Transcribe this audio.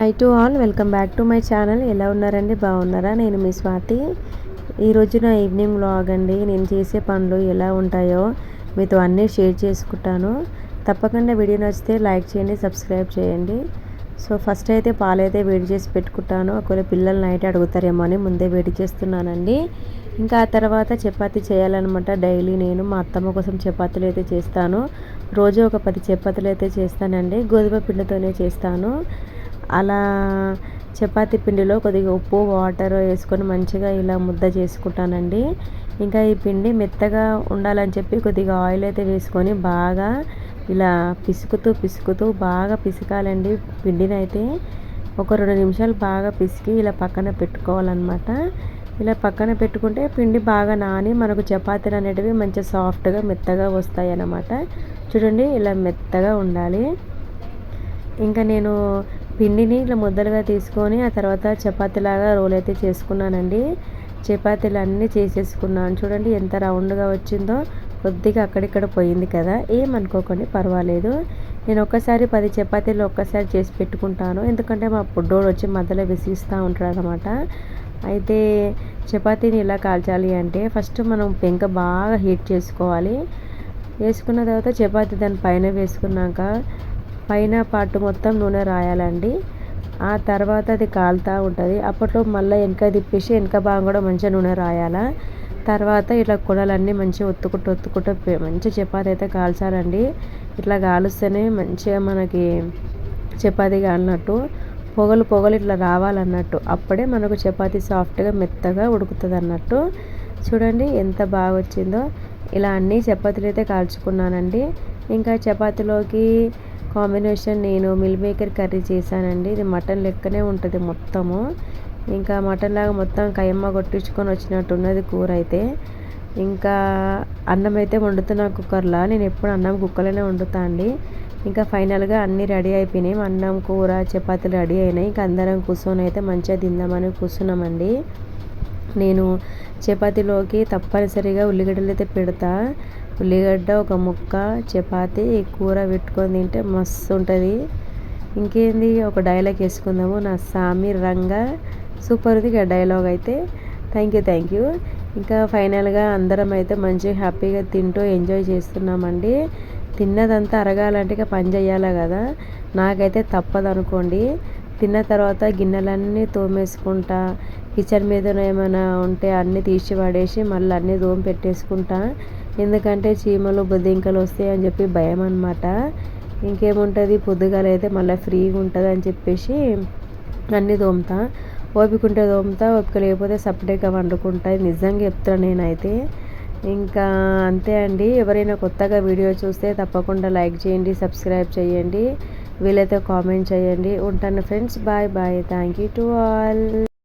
Hi to all welcome back to my channel ఎలా ఉన్నారండి? బాగున్నారా? నేను మీ స్వాతి. ఈరోజు నా ఈవినింగ్ వ్లాగ్ అండి. నేను చేసే పనులు ఎలా ఉంటాయో మీతో అన్నీ షేర్ చేసుకుంటాను. తప్పకుండా వీడియో నచ్చితే లైక్ చేయండి సబ్స్క్రైబ్ చేయండి. సో ఫస్ట్ అయితే పాలు అయితే వేడి చేసి పెట్టుకుంటాను. ఒకవేళ పిల్లలు నైట్ అడుగుతారేమో అని ముందే వేడి చేస్తున్నానండి. ఇంకా ఆ తర్వాత చపాతీ చేయాలన్నమాట. డైలీ నేను మా అత్తమ్మ కోసం చపాతీలు అయితే చేస్తాను. రోజు ఒక పది చపాతీలు అయితే చేస్తానండి. గోధుమ పిండితోనే చేస్తాను. అలా చపాతి పిండిలో కొద్దిగా ఉప్పు వాటర్ వేసుకొని మంచిగా ఇలా ముద్ద చేసుకుంటానండి. ఇంకా ఈ పిండి మెత్తగా ఉండాలని చెప్పి కొద్దిగా ఆయిల్ అయితే వేసుకొని బాగా ఇలా పిసుకుతూ పిసుకుతూ బాగా పిసకాలండి పిండిని అయితే ఒక రెండు నిమిషాలు బాగా పిసికి ఇలా పక్కన పెట్టుకోవాలన్నమాట. ఇలా పక్కన పెట్టుకుంటే పిండి బాగా నాని మనకు చపాతీలు అనేటివి మంచిగా సాఫ్ట్గా మెత్తగా వస్తాయి అన్నమాట చూడండి ఇలా మెత్తగా ఉండాలి. ఇంకా నేను పిండిని ఇట్లా ముద్దలుగా తీసుకొని ఆ తర్వాత చపాతీలాగా రోల్ అయితే చేసుకున్నానండి. చపాతీలు అన్నీ చేసేసుకున్నాను. చూడండి ఎంత రౌండ్గా వచ్చిందో కొద్దిగా అక్కడిక్కడ పోయింది కదా. ఏమనుకోకండి పర్వాలేదు. నేను ఒక్కసారి పది చపాతీలు ఒక్కసారి చేసి పెట్టుకుంటాను. ఎందుకంటే మా పుడ్డోడు వచ్చి మధ్యలో విసిగిస్తూ ఉంటాడు అనమాట అయితే చపాతీని ఎలా కాల్చాలి అంటే ఫస్ట్ మనం పెంక బాగా హీట్ చేసుకోవాలి. వేసుకున్న తర్వాత చపాతీ దాని పైన వేసుకున్నాక పైన పాటు మొత్తం నూనె రాయాలండి. ఆ తర్వాత అది కాలుతూ ఉంటుంది. అప్పట్లో మళ్ళీ వెనక తిప్పేసి వెనక భాగం కూడా మంచిగా నూనె రాయాలా. తర్వాత ఇట్లా కుడలన్నీ మంచిగా ఒత్తుకుంటూ ఒత్తుకుంటూ మంచి చపాతి అయితే కాల్చాలండి. ఇట్లా కాలుస్తేనే మంచిగా మనకి చపాతి కాలినట్టు పొగలు పొగలు ఇట్లా రావాలన్నట్టు అప్పుడే మనకు చపాతి సాఫ్ట్గా మెత్తగా ఉడుకుతుంది అన్నట్టు చూడండి ఎంత బాగా వచ్చిందో. ఇలా అన్నీ చపాతీలు అయితే కాల్చుకున్నానండి. ఇంకా చపాతీలోకి కాంబినేషన్ నేను మిల్ మేకర్ కర్రీ చేశానండి. ఇది మటన్ లెక్కనే ఉంటుంది మొత్తము. ఇంకా మటన్ లాగా మొత్తం కయమ్మ కొట్టించుకొని వచ్చినట్టు ఉన్నది కూర అయితే. ఇంకా అన్నం అయితే వండుతున్నా కుక్కర్లో. నేను ఎప్పుడు అన్నం కుక్కర్లోనే వండుతా అండి. ఇంకా ఫైనల్గా అన్నీ రెడీ అయిపోయినాయి. అన్నం కూర చపాతీలు రెడీ అయినాయి. ఇంకా అందరం కూర్చొని అయితే మంచిగా తిందామని కూర్చున్నామండి. నేను చపాతీలోకి తప్పనిసరిగా ఉల్లిగడ్డలు అయితే పెడతా. ఉల్లిగడ్డ ఒక ముక్క చపాతి కూర పెట్టుకొని తింటే మస్తు ఉంటుంది ఇంకేంది ఒక డైలాగ్ వేసుకుందాము. నా సామి రంగా సూపర్ ఉంది ఇక డైలాగ్ అయితే. థ్యాంక్ యూ థ్యాంక్ యూ ఇంకా ఫైనల్గా అందరం అయితే మంచిగా హ్యాపీగా తింటూ ఎంజాయ్ చేస్తున్నామండి. తిన్నదంతా అరగాలంటే ఇక పని చేయాలి కదా? నాకైతే తప్పదు అనుకోండి తిన్న తర్వాత గిన్నెలన్నీ తోమేసుకుంటా కిచెన్ మీద ఏమైనా ఉంటే అన్నీ తీసి పడేసి మళ్ళీ అన్నీ దోమ పెట్టేసుకుంటా. ఎందుకంటే చీమలు బొద్దింకలు వస్తాయి అని చెప్పి భయం అనమాట ఇంకేముంటుంది? పొద్దుగాల అయితే మళ్ళీ ఫ్రీగా ఉంటుంది అని చెప్పేసి అన్నీ తోముతా. ఓపిక ఉంటే తోముతా ఓపిక లేకపోతే సపరేట్గా వండుకుంటా. నిజంగా చెప్తాను నేనైతే. ఇంకా అంతే అండి. ఎవరైనా కొత్తగా వీడియో చూస్తే తప్పకుండా లైక్ చేయండి సబ్స్క్రైబ్ చేయండి. వీలైతే కామెంట్ చేయండి. ఉంటాను friends bye bye thank you to all